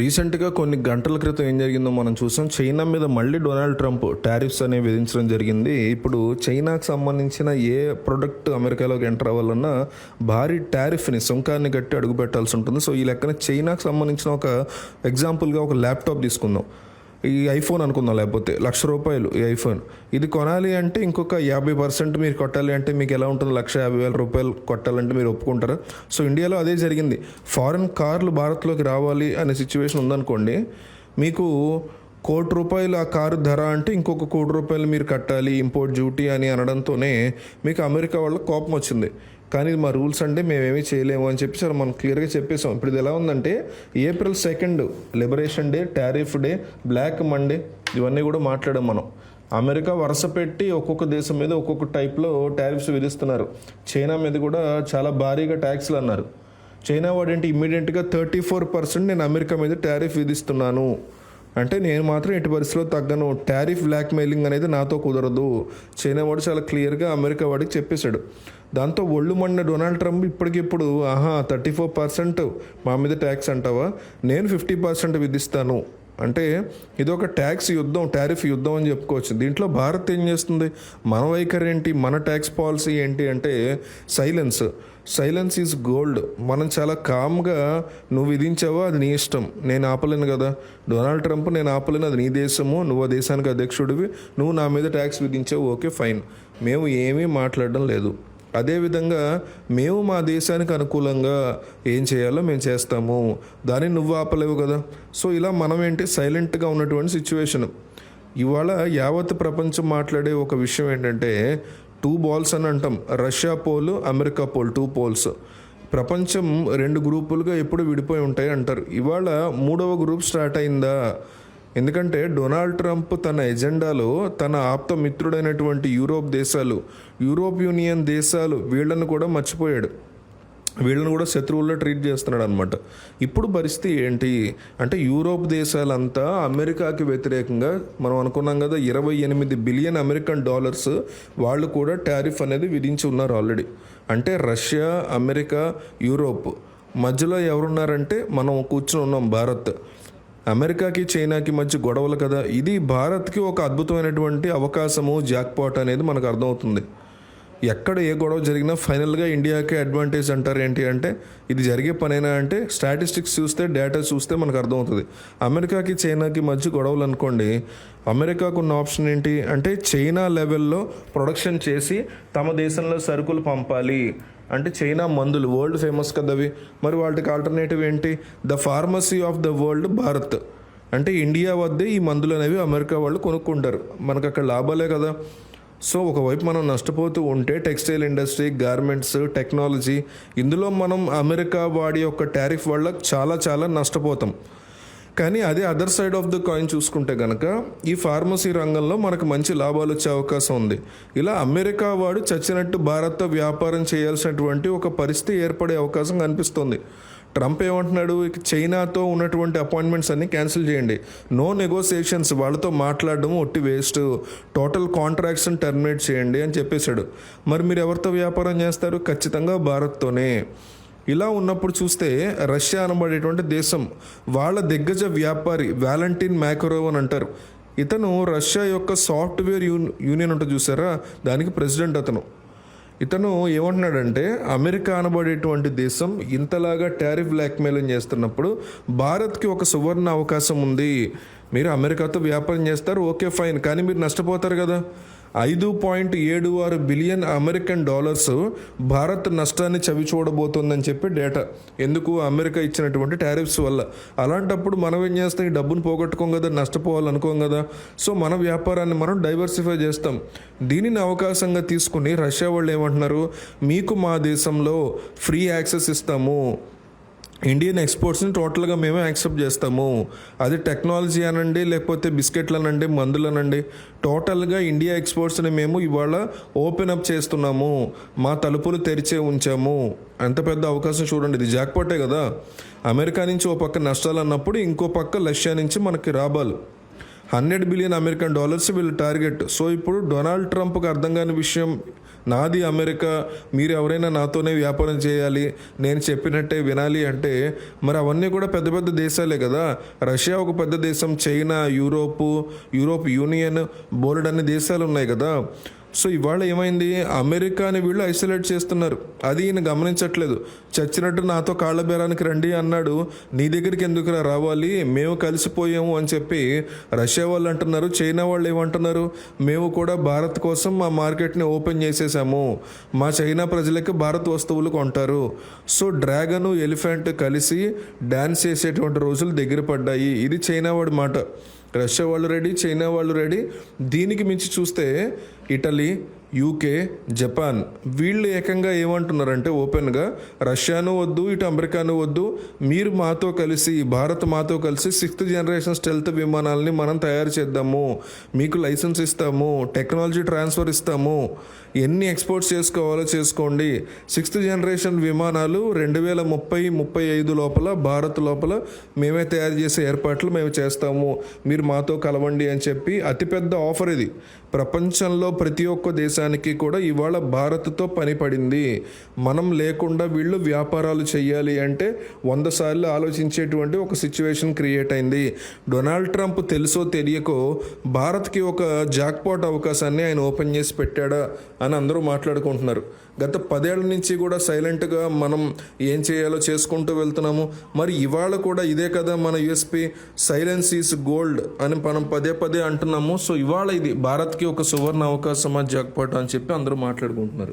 రీసెంట్గా కొన్ని గంటల క్రితం ఏం జరిగిందో మనం చూసాం. చైనా మీద మళ్ళీ డొనాల్డ్ ట్రంప్ టారిఫ్స్ అనేవి విధించడం జరిగింది. ఇప్పుడు చైనాకు సంబంధించిన ఏ ప్రొడక్ట్ అమెరికాలోకి ఎంటర్ అవ్వాలన్నా భారీ టారిఫ్ని సుంకాన్ని కట్టి అడుగుపెట్టాల్సి ఉంటుంది. సో ఈ లెక్కన చైనాకు సంబంధించిన ఒక ఎగ్జాంపుల్గా ఒక ల్యాప్టాప్ తీసుకుందాం. ఈ ఐఫోన్ అనుకుందాం లేకపోతే లక్ష రూపాయలు ఈ ఐఫోన్. ఇది కొనాలి అంటే ఇంకొక యాభై పర్సెంట్ మీరు కొట్టాలి అంటే మీకు ఎలా ఉంటుంది లక్ష యాభై వేల రూపాయలు కొట్టాలంటే మీరు ఒప్పుకుంటారా? సో ఇండియాలో అదే జరిగింది. ఫారెన్ కార్లు భారత్లోకి రావాలి అనే సిచ్యువేషన్ ఉందనుకోండి మీకు కోటి రూపాయలు ఆ కారు ధర అంటే ఇంకొక కోటి రూపాయలు మీరు కట్టాలి ఇంపోర్ట్ డ్యూటీ అని అనడంతోనే మీకు అమెరికా వాళ్ళకి కోపం వచ్చింది. కానీ మా రూల్స్ అంటే మేమేమీ చేయలేము అని చెప్పి సార్ మనం క్లియర్గా చెప్పేసాం ఇప్పుడు ఇది ఎలా ఉందంటే April second liberation day tariff day black Monday ఇవన్నీ కూడా మాట్లాడాం మనం. అమెరికా వరుస పెట్టి ఒక్కొక్క దేశం మీద ఒక్కొక్క టైప్లో టారిఫ్స్ విధిస్తున్నారు. చైనా మీద కూడా చాలా భారీగా ట్యాక్స్లు అన్నారు. చైనా వాడేంటి? ఇమ్మీడియట్గా థర్టీ ఫోర్ పర్సెంట్ నేను అమెరికా మీద టారిఫ్ విధిస్తున్నాను. అంటే నేను మాత్రం ఎట్టి పరిస్థితిలో తగ్గను. టారిఫ్ బ్లాక్మెయిలింగ్ అనేది నాతో కుదరదు. చైనా వాడు చాలా క్లియర్గా అమెరికా వాడికి చెప్పేశాడు. దాంతో ఒళ్ళు మండిన డొనాల్డ్ ట్రంప్ ఇప్పటికిప్పుడు ఆహా థర్టీ ఫోర్ పర్సెంట్ మా మీద ట్యాక్స్ అంటావా? నేను ఫిఫ్టీ పర్సెంట్ విధిస్తాను. అంటే ఇది ఒక ట్యాక్స్ యుద్ధం టారిఫ్ యుద్ధం అని చెప్పుకోవచ్చు. దీంట్లో భారత్ ఏం చేస్తుంది? మన వైఖరి ఏంటి? మన ట్యాక్స్ పాలసీ ఏంటి అంటే సైలెన్స్. Silence is gold. మనం చాలా కామ్గా నువ్వు విధించావో అది నీ ఇష్టం. నేను ఆపలేను కదా. డొనాల్డ్ ట్రంప్ నేను ఆపలేను అది నీ దేశము నువ్వు ఆ దేశానికి అధ్యక్షుడివి నువ్వు నా మీద ట్యాక్స్ విధించావు ఓకే ఫైన్. మేము ఏమీ మాట్లాడడం లేదు. అదేవిధంగా మేము మా దేశానికి అనుకూలంగా ఏం చేయాలో మేము చేస్తాము. దాన్ని నువ్వు ఆపలేవు కదా. సో ఇలా మనం ఏంటి సైలెంట్గా ఉన్నటువంటి సిచ్యువేషన్. ఇవాళ యావత్ ప్రపంచం మాట్లాడే ఒక విషయం ఏంటంటే టూ బాల్స్ అని అంటాం. Russia pole America pole two poles. ప్రపంచం రెండు గ్రూపులుగా ఎప్పుడు విడిపోయి ఉంటాయి అంటారు. ఇవాళ మూడవ గ్రూప్ స్టార్ట్ అయిందా? ఎందుకంటే డొనాల్డ్ ట్రంప్ తన ఎజెండాలో తన ఆప్త మిత్రుడైనటువంటి యూరోప్ దేశాలు యూరోప్ యూనియన్ దేశాలు వీళ్ళను కూడా మర్చిపోయాడు. వీళ్ళని కూడా శత్రువుల్లో ట్రీట్ చేస్తున్నాడు అనమాట ఇప్పుడు పరిస్థితి ఏంటి అంటే యూరోప్ దేశాలంతా అమెరికాకి వ్యతిరేకంగా మనం అనుకున్నాం కదా ఇరవై ఎనిమిది బిలియన్ అమెరికన్ డాలర్స్ వాళ్ళు కూడా టారిఫ్ అనేది విధించి ఉన్నారు ఆల్రెడీ. అంటే రష్యా అమెరికా యూరోప్. మధ్యలో ఎవరున్నారంటే మనం కూర్చుని ఉన్నాం భారత్. అమెరికాకి చైనాకి మధ్య గొడవలు కదా? ఇది భారత్కి ఒక అద్భుతమైనటువంటి అవకాశము. జాక్పాట్ అనేది మనకు అర్థమవుతుంది. ఎక్కడ ఏ గొడవ జరిగినా ఫైనల్గా ఇండియాకే అడ్వాంటేజ్ అంటారు ఏంటి అంటే ఇది జరిగే పనేనా అంటే స్టాటిస్టిక్స్ చూస్తే డేటా చూస్తే మనకు అర్థమవుతుంది. అమెరికాకి చైనాకి మధ్య గొడవలు అనుకోండి అమెరికాకు ఉన్న ఆప్షన్ ఏంటి అంటే చైనా లెవెల్లో ప్రొడక్షన్ చేసి తమ దేశంలో సరుకులు పంపాలి. అంటే చైనా మందులు వరల్డ్ ఫేమస్ కదా అవి. మరి వాటికి ఆల్టర్నేటివ్ ఏంటి? The pharmacy of the world Bharat. అంటే ఇండియా వద్దే ఈ మందులు అనేవి అమెరికా వాళ్ళు కొనుక్కుంటారు. మనకు అక్కడ లాభాలే కదా. సో ఒకవైపు మనం నష్టపోతూ ఉంటే టెక్స్టైల్ ఇండస్ట్రీ గార్మెంట్స్ టెక్నాలజీ ఇందులో మనం అమెరికా వాడి యొక్క టారిఫ్ వల్ల చాలా చాలా నష్టపోతాం. కానీ అదే other side of the coin చూసుకుంటే కనుక ఈ ఫార్మసీ రంగంలో మనకు మంచి లాభాలు వచ్చే అవకాశం ఉంది. ఇలా అమెరికా వాడు చచ్చినట్టు భారత్తో వ్యాపారం చేయాల్సినటువంటి ఒక పరిస్థితి ఏర్పడే అవకాశం కనిపిస్తుంది. ట్రంప్ ఏమంటున్నాడు? ఇక చైనాతో ఉన్నటువంటి అపాయింట్మెంట్స్ అన్ని క్యాన్సిల్ చేయండి. నో నెగోసియేషన్స్ వాళ్ళతో మాట్లాడడం ఒట్టి వేస్ట్. టోటల్ కాంట్రాక్ట్స్ని టర్మినేట్ చేయండి అని చెప్పేశాడు. మరి మీరు ఎవరితో వ్యాపారం చేస్తారు? ఖచ్చితంగా భారత్తోనే. ఇలా ఉన్నప్పుడు చూస్తే రష్యా అనబడేటువంటి దేశం. వాళ్ళ దిగ్గజ వ్యాపారి వ్యాలంటీన్ మ్యాకరోవ్ అని అంటారు. ఇతను రష్యా యొక్క సాఫ్ట్వేర్ యూన్ యూనియన్ ఉంటుంది చూసారా? దానికి ప్రెసిడెంట్ అతను. ఇతను ఏమంటున్నాడంటే అమెరికా అనబడేటువంటి దేశం ఇంతలాగా టారిఫ్ బ్లాక్మెయిలింగ్ చేస్తున్నప్పుడు భారత్కి ఒక సువర్ణ అవకాశం ఉంది. మీరు అమెరికాతో వ్యాపారం చేస్తారు ఓకే ఫైన్. కానీ మీరు నష్టపోతారు కదా. ఐదు పాయింట్ ఏడు ఆరు బిలియన్ అమెరికన్ డాలర్స్ భారత్ నష్టాన్ని చవి చూడబోతోందని చెప్పి డేటా. ఎందుకు? అమెరికా ఇచ్చినటువంటి టారిఫ్స్ వల్ల. అలాంటప్పుడు మనం ఏం చేస్తాం? ఈ డబ్బును పోగొట్టుకోం కదా నష్టపోవాలనుకోం కదా. సో మన వ్యాపారాన్ని మనం డైవర్సిఫై చేస్తాం. దీనిని అవకాశంగా తీసుకుని రష్యా వాళ్ళు ఏమంటున్నారు? మీకు మా దేశంలో ఫ్రీ యాక్సెస్ ఇస్తాము. ఇండియన్ ఎక్స్పోర్ట్స్ని టోటల్గా మేమే యాక్సెప్ట్ చేస్తాము. అది టెక్నాలజీ అనండి లేకపోతే బిస్కెట్లు అనండి మందులు అనండి టోటల్గా ఇండియా ఎక్స్పోర్ట్స్ని మేము ఇవాళ ఓపెన్ అప్ చేస్తున్నాము. మా తలుపులు తెరిచే ఉంచాము. ఎంత పెద్ద అవకాశం చూడండి ఇది జాక్పాటే కదా. అమెరికా నుంచి ఓ పక్క నష్టాలు అన్నప్పుడు ఇంకో పక్క రష్యా నుంచి మనకి రాబాలు. హండ్రెడ్ బిలియన్ అమెరికన్ డాలర్స్ వీళ్ళు టార్గెట్. సో ఇప్పుడు డొనాల్డ్ ట్రంప్కి అర్థం కాని విషయం నాది అమెరికా మీరు ఎవరైనా నాతోనే వ్యాపారం చేయాలి నేను చెప్పినట్టే వినాలి అంటే మరి అవన్నీ కూడా పెద్ద పెద్ద దేశాలే కదా. రష్యా ఒక పెద్ద దేశం China Europe Europe union board అనే దేశాలు ఉన్నాయి కదా. సో ఇవాళ ఏమైంది? అమెరికాని వీళ్ళు ఐసోలేట్ చేస్తున్నారు. అది ఈయన గమనించట్లేదు. చచ్చినట్టు నాతో కాళ్ళ బేరానికి రండి అన్నాడు. నీ దగ్గరికి ఎందుకురా రావాలి? మేము కలిసిపోయాము అని చెప్పి రష్యా వాళ్ళు అంటున్నారు. చైనా వాళ్ళు ఏమంటున్నారు? మేము కూడా భారత్ కోసం మా మార్కెట్ని ఓపెన్ చేసేసాము. మా చైనా ప్రజలకి భారత్ వస్తువులు కొంటారు. సో డ్రాగన్ ఎలిఫెంట్ కలిసి డ్యాన్స్ చేసేటువంటి రోజులు దగ్గర పడ్డాయి. ఇది చైనా వాడి మాట. రష్యా వాళ్ళు రెడీ చైనా వాళ్ళు రెడీ. దీనికి మించి చూస్తే Italy యూకే జపాన్. వీళ్ళు ఏకంగా ఏమంటున్నారంటే ఓపెన్గా రష్యాను వద్దు ఇటు అమెరికాను వద్దు మీరు మాతో కలిసి భారత్ మాతో కలిసి సిక్స్త్ జనరేషన్ స్టెల్త్ విమానాలని మనం తయారు చేద్దాము. మీకు లైసెన్స్ ఇస్తాము టెక్నాలజీ ట్రాన్స్ఫర్ ఇస్తాము. ఎన్ని ఎక్స్పోర్ట్స్ చేసుకోవాలో చేసుకోండి. సిక్స్త్ జనరేషన్ విమానాలు రెండు వేల ముప్పై ముప్పై ఐదు లోపల భారత్ లోపల మేమే తయారు చేసే ఏర్పాట్లు మేము చేస్తాము. మీరు మాతో కలవండి అని చెప్పి అతిపెద్ద ఆఫర్ ఇది. ప్రపంచంలో ప్రతి ఒక్క దేశం దేశానికి కూడా ఇవాళ భారత్తో పని పడింది. మనం లేకుండా వీళ్ళు వ్యాపారాలు చేయాలి అంటే వంద సార్లు ఆలోచించేటువంటి ఒక సిచ్యువేషన్ క్రియేట్ అయింది. డొనాల్డ్ ట్రంప్ తెలుసో తెలియకో భారత్కి ఒక జాక్పాట్ అవకాశాన్ని ఆయన ఓపెన్ చేసి పెట్టాడా అని అందరూ మాట్లాడుకుంటున్నారు. గత పదేళ్ళ నుంచి కూడా సైలెంట్గా మనం ఏం చేయాలో చేసుకుంటూ వెళ్తున్నాము. మరి ఇవాళ కూడా ఇదే కదా మన యుఎస్పి సైలెన్స్ ఈస్ గోల్డ్ అని మనం పదే పదే అంటున్నాము. సో ఇవాళ ఇది భారత్కి ఒక సువర్ణ అవకాశమా జాక్పాట్? అని చెప్పి అందరూ మాట్లాడుకుంటున్నారు.